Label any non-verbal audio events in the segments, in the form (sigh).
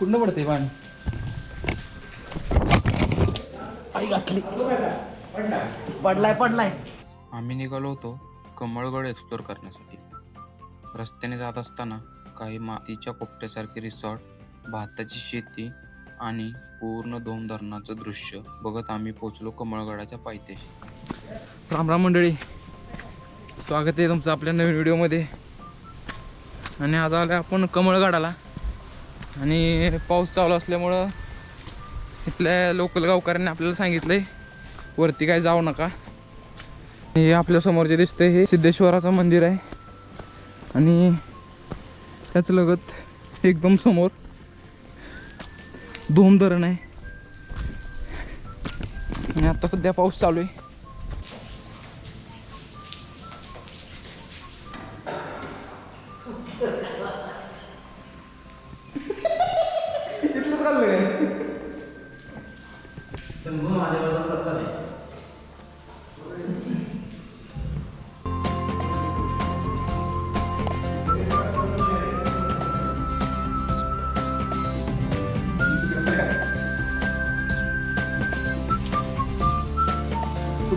कुठनं पडते पाणी? आई घातली पडलाय पडलाय. आम्ही निघालो होतो कमळगड एक्सप्लोर करण्यासाठी. रस्त्याने जात असताना काही मातीच्या कोपट्यासारखे रिसॉर्ट भाताची शेती आणि पूर्ण दोन धरणाचं दृश्य बघत आम्ही पोचलो कमळगडाच्या पायथ्याशी. राम राम मंडळी. स्वागत आहे तुमचं आपल्या नवीन व्हिडिओमध्ये आणि आज आलो आपण कमळगडाला. आणि पाऊस चालू असल्यामुळं इथल्या लोकल गावकऱ्यांनी आपल्याला सांगितलं आहे वरती काय जाऊ नका. हे आपल्यासमोर जे दिसतंय हे सिद्धेश्वराचं मंदिर आहे. आणि त्याच लगत एकदम समोर धूम धरण आहे. आणि आता सध्या पाऊस चालू आहे.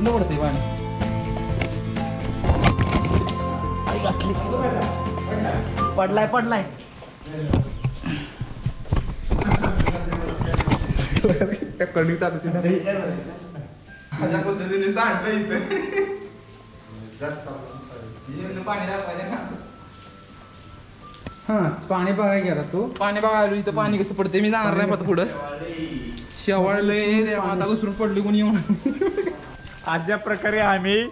कुठलं पडते पाणी पडलाय पडलाय चालू अशा पद्धतीने सांडलं इथं पाणी हा पाणी बघाय गेला तू पाणी बघा आलो इथं पाणी कसं पडते मी जाणार नाही पुढं शेवाळलंय आता घसरून पडली कोणी येऊन अशा प्रकारे आम्ही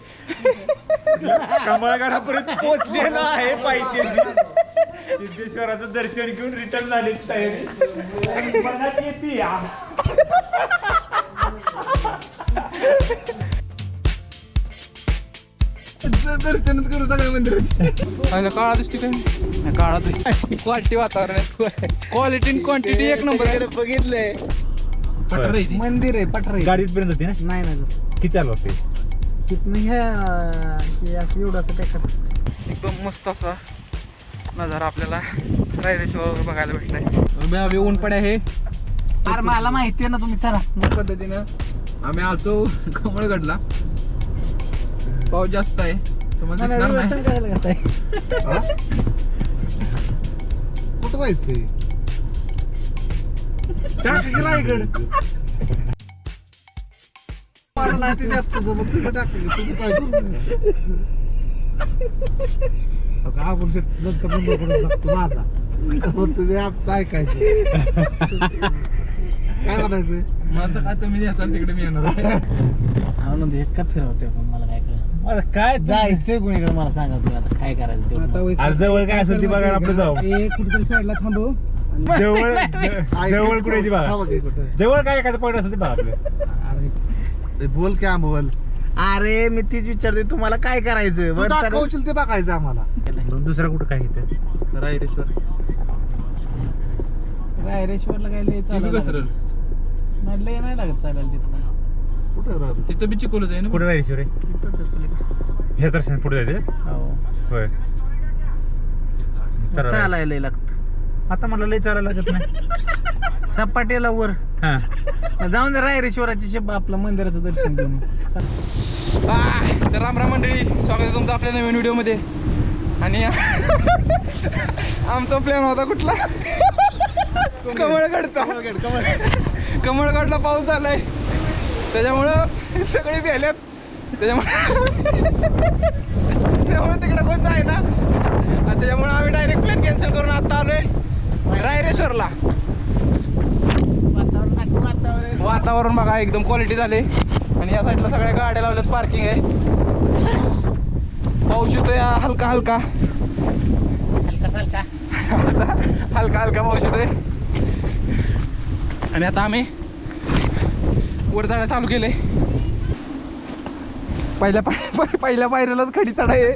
कमळगडापर्यंत पोहोचलेलो आहे पायथ्याशी. सिद्धेश्वराचं दर्शन घेऊन रिटर्न झाले तयारी. मनात येते दर्शनच करू सगळ्या मंदिराचे. काळा दिसते काय? नाही, काळाच क्वालिटी वातावरण आहे. क्वालिटी क्वांटिटी एक नंबर बघितलंय. मंदिर आहे पठरे गाडीत पर्यंत होती ना? नाही ना किती आलो ते तिथनं ह्या हे असं एवढं असं एकदम मस्त असा नजारा आपल्याला रायरेश्वर बघायला भेटलाय. आम्ही ऊन पडे आहे अरे मला माहिती आहे ना तुम्ही चला. पद्धतीनं आम्ही आलतो कमळगडला. पाऊस जास्त आहे तुम्हाला दिसणार नाही. कुठं जायचंय? (laughs) इकडे. मला नाही ते जास्त जमत तिकडे टाकलं तुझं काय का आपण नंतर बंद करून टाकतो माझा. हो, तुम्ही आमचं ऐकायचं. काय म्हणायचं? काय तुम्ही तिकडे मी येणार एका फिरवते पण मला काय कळलं अरे काय जायचंय कोणीकडे मला सांगा तुम्ही आता काय करायचं ते आज जवळ काय असेल ती बघा जाऊ. एक कुठेतरी साईडला थांबव जवळ जवळ कुठे ती बघा. थांबा. जवळ काय एखादं पॉईंट असेल ते बघा आपलं. बोल क्या बोल? अरे मी तीच विचारते तुम्हाला काय करायचं तू दाखवशील ते बघायचं आम्हाला. दुसरं कुठं काय इथं? रायरेश्वर रायरेश्वरला काय लय ते बी चालायला घसरल नाही लय नाही लागत चालायला तिथं कुठं राहतो तिथं बी चिकोलच आहे ना कुठं राहायची रे. हे दर्शन पुढे जायचं? हो. होय. आहे. चालायला लय लागत. आता मला लय चालायला लागत नाही. (laughs) सपाटीला वर. हा. जाऊन दे रायरेश्वराची शब्द आपलं मंदिराचं दर्शन घेऊन. तर राम राम मंडळी स्वागत आहे तुमचं आपल्या नवीन व्हिडिओमध्ये. आणि आमचा प्लॅन होता कुठला? कमळगडचा. कमळगडला पाऊस झालाय त्याच्यामुळं सगळे भेल्यात त्याच्यामुळे त्यामुळे तिकडे कोण जाय ना? आणि त्याच्यामुळे आम्ही डायरेक्ट प्लॅन कॅन्सल करून आता आलोय रायरेश्वरला. वातावरण बघा एकदम क्वालिटी झाले. आणि या साईडला सगळ्या गाड्या लावल्यात पार्किंग आहे. पाऊस येतोय हा हलका हलका. हलका हलका. पाऊस येतोय. आणि आता आम्ही वर चढायला चालू केले पहिल्या पाय पहिल्या पायऱ्यालाच खडी चढाय आहे.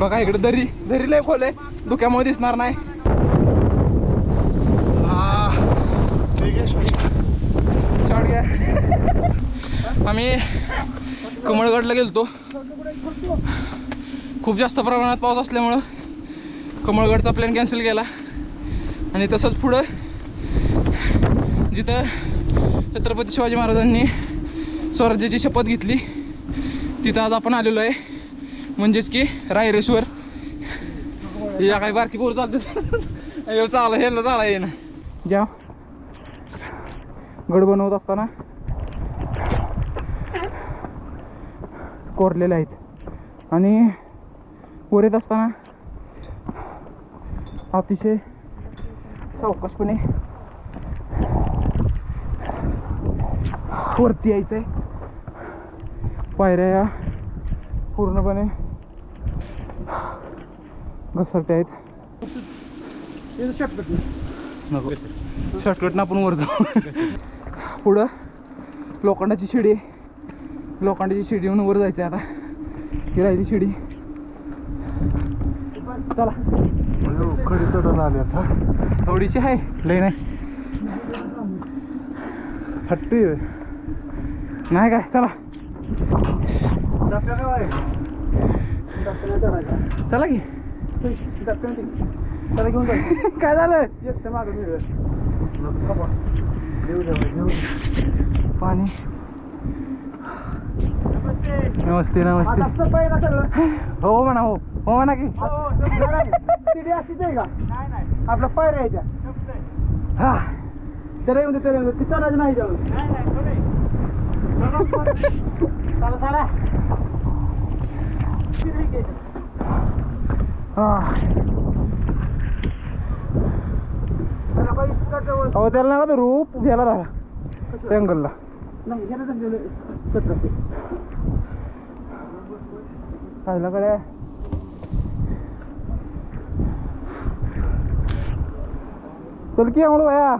बघा इकडे दरी दरी लय खोल आहे. धुक्यामुळे दिसणार नाही. शॉट घ्या. आम्ही कमळगडला गेलतो. खूप जास्त प्रमाणात पाऊस असल्यामुळं कमळगडचा प्लॅन कॅन्सल केला. आणि तसंच पुढं जिथं छत्रपती शिवाजी महाराजांनी स्वराज्याची शपथ घेतली तिथं आज आपण आलेलो आहे. म्हणजेच की रायरेश्वर. या काही बारकी पोर चालते चाल हे चाला ये ना. ज्या गड बनवत असताना. कोरलेले आहेत. आणि वर येत असताना अतिशय सावकाशपणे वरती यायचं आहे पायऱ्या या पूर्णपणे घसरटे आहेत. नको. शॉर्टकटनं आपण वर जाऊ. पुढं लोखंडाची शिडी लोखंडाची शिडी म्हणून वर जायचं आता. ही राहिली शिडी. चला. खडी चढून आली आता थोडीशी आहे. लय नाही. हट्टी नाही काय? चला. चला की. चला घेऊन जायचं काय झालं एकटं मागं मिळेल पाणी. नमस्ते नमस्ते. हो म्हणा हो. हो म्हणा की. शिडी अशीच आहे का आपला पायऱ्या यायच्या हा. त्याला येऊन त्याला येऊन दे. ती चढायचं नाही जाऊन चला चला. हा अहो त्याला नका रूप घ्यायला झाला नाही छत्रपती कडे चल की भया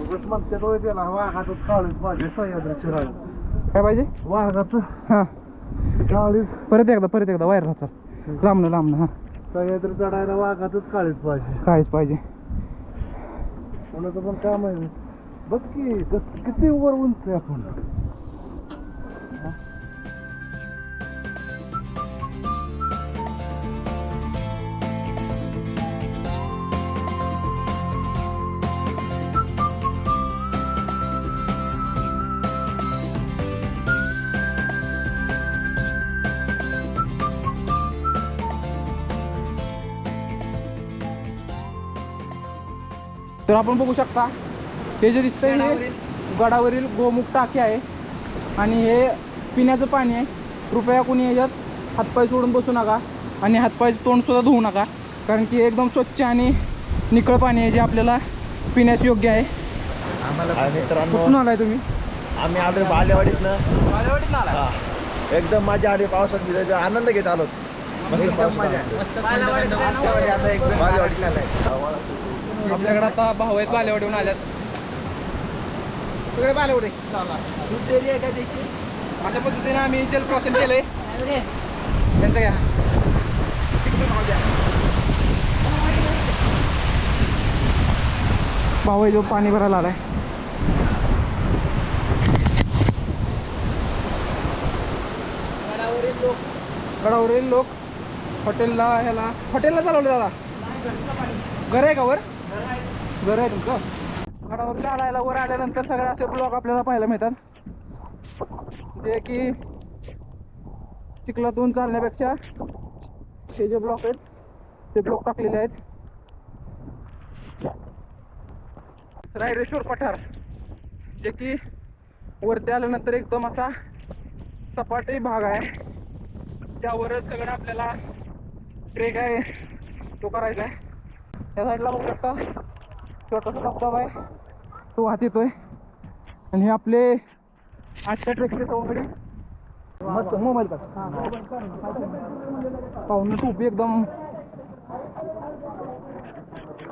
उगाच म्हणते तो त्याला वाघातच काळीच पाहिजे सह्याद्रीची राळ काय पाहिजे? वाघाचं. हा. काळीच परत एकदा परत एकदा वायर राहतात लांबणं लांबणं हा. सह्याद्री चढायला वाघातच काळीच पाहिजे. कायच पाहिजे. कोणाचं पण काम आहे. बघ की कस किती वर उंच आहे आपण. आपण बघू शकता हे जे दिसतंय हे गडावरील. गोमुख टाकी आहे. आणि हे पिण्याचं पाणी आहे. कृपया कोणी याच्यात हातपाय सोडून बसू नका आणि हातपाय तोंड सुद्धा धुवू नका. कारण की एकदम स्वच्छ आणि निकळ पाणी आहे जे आपल्याला पिण्यास योग्य आहे. कुठून आलाय तुम्ही? आम्ही आलो बालेवाडीतनं. बालेवाडीत आलाय? हा. एकदम मजा आली पावसात आनंद घेत आलो बालेवाडीला आलाय. आपल्याकडे आता भाऊ आहेत बालेवाडीहून आल्यात. सगळे बालेवाडी. अशा पद्धतीने आम्ही जल क्रॉसिंग केलंय. त्यांचं घ्या. भाऊ आहे जो पाणी भरायला आलाय. गडावरील लोक. हॉटेलला ह्याला हॉटेलला चालवले दादा. घर आहे का वर? घर आहे तुमचं? गडावर चालायला वर आल्यानंतर सगळे असे ब्लॉक आपल्याला पाहायला मिळतात. जे की चिखलातून चालण्यापेक्षा हे जे ब्लॉक आहेत ते ब्लॉक टाकलेले आहेत. रायरेश्वर पठार जे की वरती आल्यानंतर एकदम असा सपाटही भाग आहे. त्यावरच सगळं आपल्याला ट्रेक आहे तो करायचा आहे. त्या साईडला बघू शकता. छोटासा धबधबा आहे. तो वाहत येतोय. आणि हे आपले आजच्या ट्रेकचे सवंगडी मस्त मोबाईल का पाहून टोपी एकदम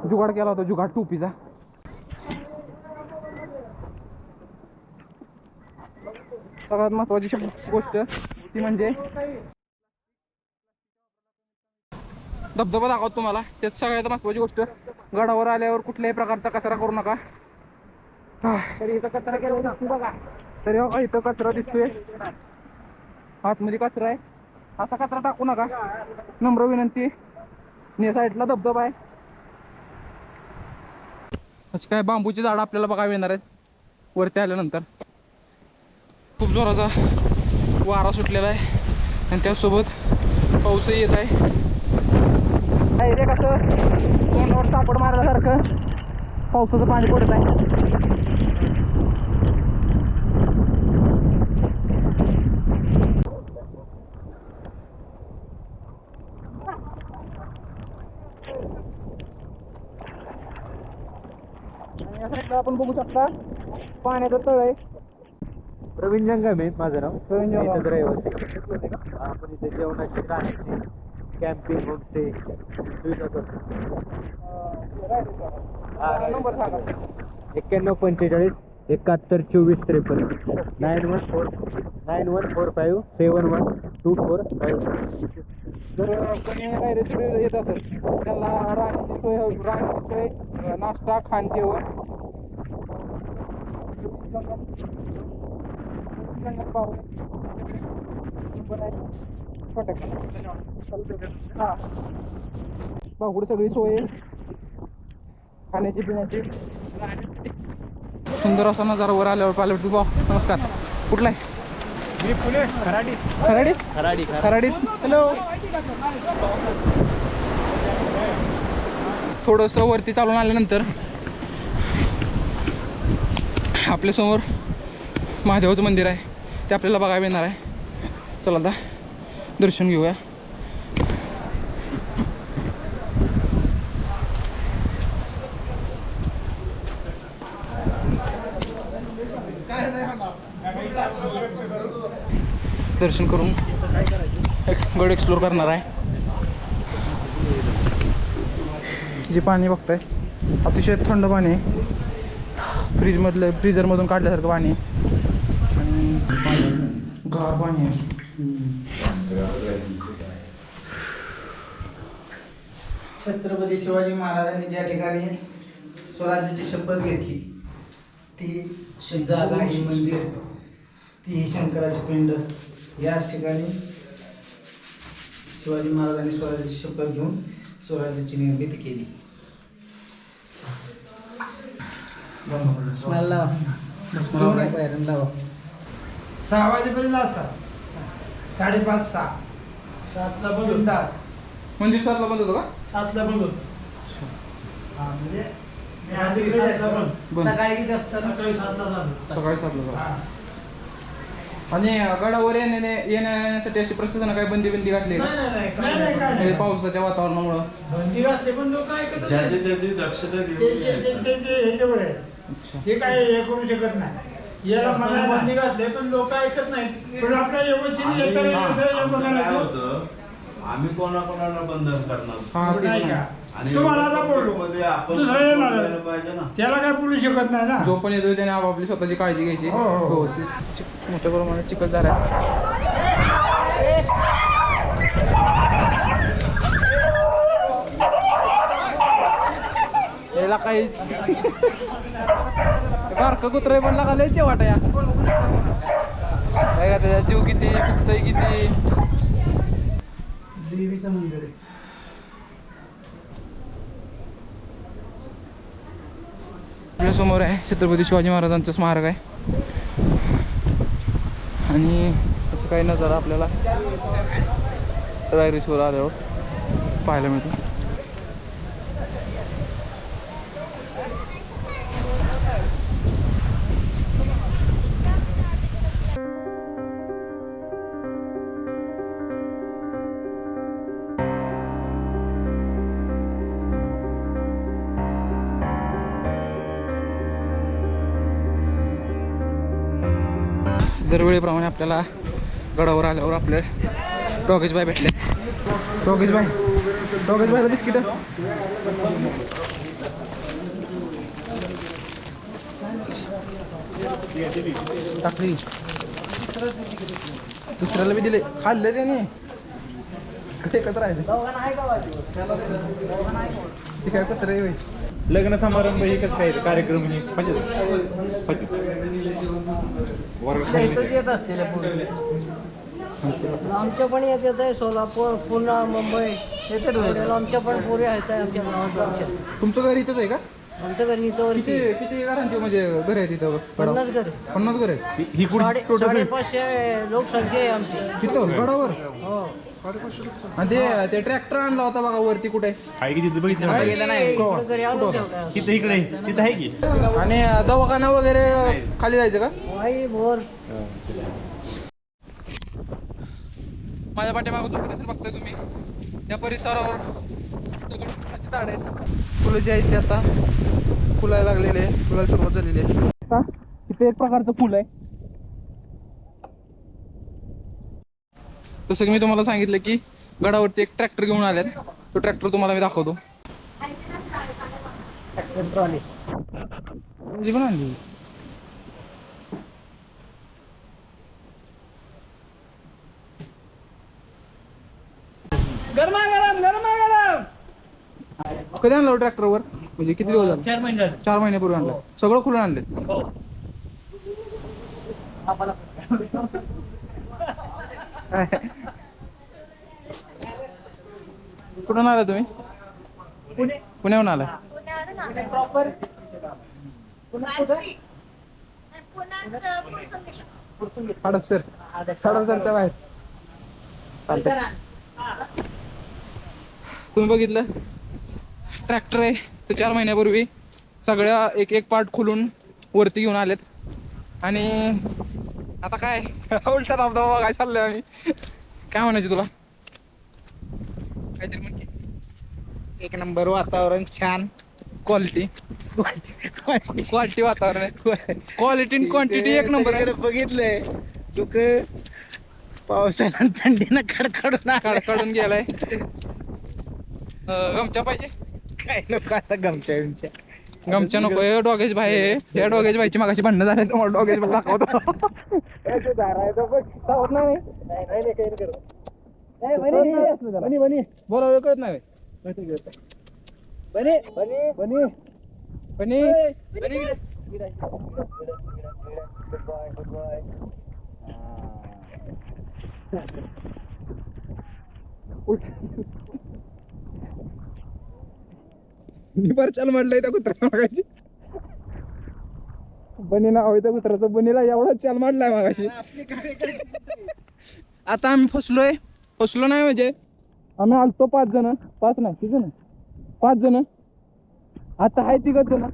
जुगाड केला होता जुगाड टोपीचा. सगळ्यात महत्वाची गोष्ट ती म्हणजे धबधबा दाखवतो तुम्हाला. त्यात सगळ्यात महत्वाची गोष्ट गडावर आल्यावर कुठल्याही प्रकारचा कचरा करू नका. हा. तरी इथं कचरा केला बघा तरी बघा इथं कचरा दिसतोय. आतमध्ये कचरा आहे. असा कचरा टाकू नका. नम्र विनंती ने साईडला धबधबा आहे. अशी काय बांबूची झाडं आपल्याला बघायला येणार आहेत. वरती आल्यानंतर. खूप जोराचा वारा सुटलेला आहे. आणि त्यासोबत पाऊसही येत आहे. डायरेक्ट असं तोंडावर सापड मारल्यासारखं पावसाचं पाणी पडत आहे आपण बघू शकता पाण्याचं तळ आहे प्रवीण जंगम आहे माझं नाव प्रवीण जंगम. रहिवासी. आपण इथे जेवणाची राहण्याची कॅम्पिंग होमस्टे एक्क्याण्णव पंचेचाळीस एकाहत्तर चोवीस त्रेपन्न. Nine one four nine one four five seven one two four five. जर कोणी रायरेकडे येत असेल त्याला राहण्याची सोय राहण्याची सोय नाश्ता खाण जेवण. बाहुड सगळी सोय आहे. खाण्याची पिण्याची. सुंदर असा नजारा वर आल्यावर पाहिलं तू भाऊ नमस्कार. कुठला आहे? मी पुणे खराडी. खराडीत खराडी खराडीत हॅलो थोडंसं वरती चालून आल्यानंतर आपल्यासमोर महादेवाचं मंदिर आहे. ते आपल्याला बघायला येणार आहे. चला आता. दर्शन घेऊया. दर्शन करून गड एक्सप्लोर करणार आहे. जे पाणी बघताय अतिशय थंड पाणी आहे. फ्रीजमधलं फ्रीजरमधून काढल्यासारखं पाणी आणि गार पाणी आहे. छत्रपती शिवाजी महाराजांनी ज्या ठिकाणी स्वराज्याची शपथ घेतली ती श- जागा ही मंदिर ती ही शंकराची पिंड याच ठिकाणी शिवाजी महाराजांनी स्वराज्याची शपथ घेऊन स्वराज्याची निर्मिती केली. मला लावा. दोन आहे बाहेरून लावा. सहा वाजेपर्यंत असतात. साडेपाच सहा. सातला बंद होतात मंदिर सातला बंद होतं का? सातला बंद होत. म्हणजे सातला बंद. सकाळी किती असतात. सकाळी सातला चालू. सकाळी सातला आणि गडावर येण्या येण्यासाठी अशी प्रशासनानं काही बंदी बंदी घातली का? पावसाच्या वातावरणामुळं. बंदी घातली पण लोक ऐकत ज्याची त्याची दक्षता घेऊन ते- काय हे करू शकत नाही. याला मला बंदी घातली पण लोक ऐकत नाहीत. पण आपल्या व्यवस्थित आम्ही- कोणाकोणाला बंधन करणार हा तेच नाही ना. का? तुम्हाला आता बोललो मध्ये आपण दुसरं येणार आहे. बोलायला पाहिजे ना त्याला काय बोलू शकत नाही ना जो पण येतो त्याने आपापली स्वतःची काळजी घ्यायची हो, हो. व्यवस्थित चिक- मोठ्या प्रमाणात चिखल झाला आहे याला काही बारकं कुत्र पण लागा लयचे वाट या काय का त्याचा जीव किती फुकतय किती देवीचं मंदिर आहे. समोर आहे छत्रपती शिवाजी महाराजांचं स्मारक आहे. आणि असं काही नजारा आपल्याला रायरेश्वर आल्यावर पाहायला मिळतो. दरवेळीप्रमाणे आपल्याला गडावर आल्यावर आपले डॉगेज बाय भेटले. डॉगेज बाय डॉगेज बायला बिस्किट. टाकली. दुसऱ्याला बी दिले. खाल्ले त्याने. एकत्र आहे ते काय पत्र आहे लग्न समारंभ एकच काय कार्यक्रम हे? पचत पचत इथंच येत असतील आमच्या पण येतात आहे सोलापूर पुन्हा मुंबई. येते आमच्या पण पुरे आहेत आहे आमच्या गावात आमच्या. तुमचं घर इथंच आहे का? आमच्या घरी इथं किती वरती. किती घरांचे म्हणजे घर इथं? गडावर? पन्नास घर. पन्नास घर आहेत? ही साडे साडेपाचशे लोकसंख्या आहे आमची. तिथं? गडावर? हो. आणि ते ते ट्रॅक्टर आणला होता बघा वरती कुठे? आहे की तिथे बघितलं नाही? इकडे घरी आलो तेवढ्या तिथं इकडे तिथं आहे की? आणि दवाखाना वगैरे खाली जायचं का? वाई बोर माझ्या पाठीमागं जो परिसर बघताय तुम्ही त्या परिसरावर झाड आहेत. फुलं जी आहेत ती आता फुलायला लागलेले आहे. फुलायला सुरुवात झालेली आहे. आता इथे एक प्रकारचं फुल आहे. जसं की मी तुम्हाला सांगितलं की गडावरती एक ट्रॅक्टर घेऊन आल्यात तो ट्रॅक्टर तुम्हाला मी दाखवतो. जी पण आणली. कधी आणलं ट्रॅक्टरवर? म्हणजे किती दिवस झाले? चार महिने झाले. चार महिन्यापूर्वी आणलं. सगळं खुलं आणले हो. कुठून आला तुम्ही? पुणे. पुण्याहून आला. हडपसर. हडपसरच्या बाहेर. चालतंय. तुम्ही बघितलं? ट्रॅक्टर आहे. ते चार महिन्यापूर्वी सगळ्या एक एक पार्ट खुलून वरती घेऊन आलेत. आणि आता काय? (laughs) उलटा धबधबा काय चाललोय आम्ही. काय म्हणायचं तुला? काहीतरी म्हण की. एक नंबर वातावरण छान. क्वालिटी क्वालिटी वातावरण आहे. क्वालिटी आणि क्वांटिटी एक नंबर बघितलंय. दुःख पावसानं थंडीनं खडखडून आलं. काढून गेलाय. (laughs) गमच्या पाहिजे? काय लोक आता गमच्या बिमच्या. गमच्या नको हे डॉगेज भाई या डॉगेज भाईची मागाशी भांडणं झाले तुम्हाला डॉगेज भाई दाखवतो. दाखवत नाही. बोला वेळ कळत नाही. बनी बनी बनी मी बरं चाल म्हटलंय त्या कुत्र्याला मागायची बनी नाव आहे त्या कुत्र्याचं. बनीला एवढा चाल मांडलाय मागाशी. आता आम्ही फसलोय. फसलो नाही म्हणजे. आम्ही आलतो पाच जण. पाच नाही किती जण? पाच जण. आता आहे तिघच जण.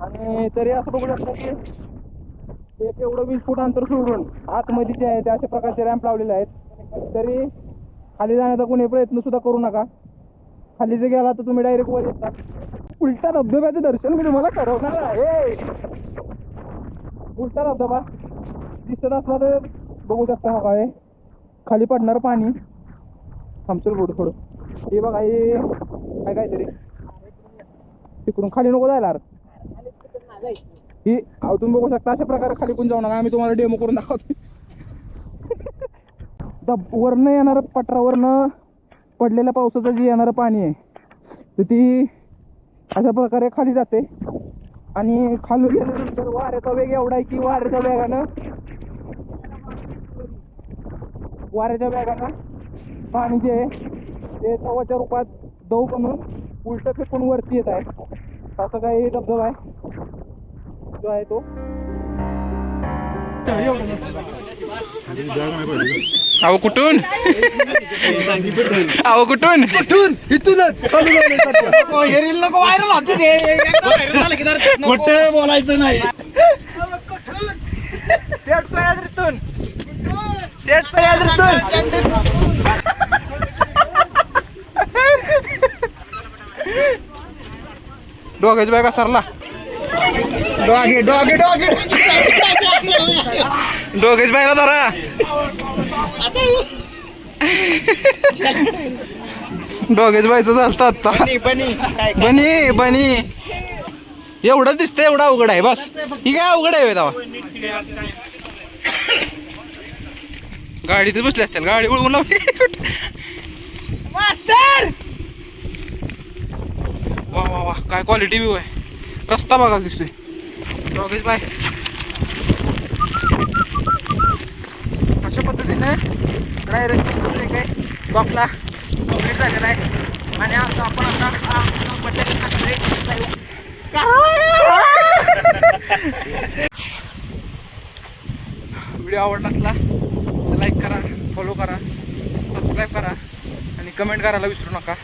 आणि तरी असं बघू शकतो की एक एवढं वीस फूट अंतर सोडून आतमध्ये जे आहे ते अशा प्रकारचे रॅम्प लावलेले आहेत. तरी खाली जाण्याचा कोणी प्रयत्न सुद्धा करू नका. खाली जर गेला तर तुम्ही डायरेक्ट वर येता. उलटा धबधब्याचं दर्शन मी तुम्हाला करवणार आहे. उलटा धबधबा. दिसत असला तर बघू शकता हवा आहे. खाली पडणार पाणी. थांबचल रोड थोडं. हे बघा हे काय काहीतरी. तिकडून खाली नको जायला यार. ही अहो, तुम्ही बघू शकता अशा प्रकारे खाली पण जाऊ नका. आम्ही तुम्हाला डेमो करून दाखवतो (laughs) वरनं येणारं पटरावरनं पडलेल्या पावसाचं जे येणारं पाणी आहे तर ती अशा प्रकारे खाली जाते. आणि खालून गेल्यानंतर वाऱ्याचा वेग एवढा आहे की वाऱ्याच्या वेगानं वाऱ्याच्या वेगानं पाणी जे आहे ते तवाच्या रूपात दव बनून उलट फेकून वरती येत आहे. असं काही धबधबा आहे. जो आहे तो. अहो कुठून? अहो कुठून? कुठून इथूनच नको व्हायरल होते ते. की. कुठं बोलायचं नाही. थेट सह्याद्रीतून थेट सह्याद्रीतून डोक्याची बॅग सरला. डॉगे डॉगे डॉगे डोक्याची बॅगला धरा. डोक्याची बायचं झालं आता बनी बनी. एवढंच दिसतंय एवढं अवघड आहे बस. ही काय अवघड आहे दावा गाडीतच बसले असतील गाडी उडवून लावली. वा वा वा. काय क्वालिटी व्ह्यू आहे. रस्ता बघा दिसतोय. डॉगेज बाय अशा पद्धतीने पद्धतीनं ड्रायव्हरची काय बॉक्सला कंप्लीट झालेला आहे. आणि आता आपण आता व्हिडिओ आवडला असला तर लाईक करा फॉलो करा सबस्क्राईब करा आणि कमेंट करायला विसरू नका.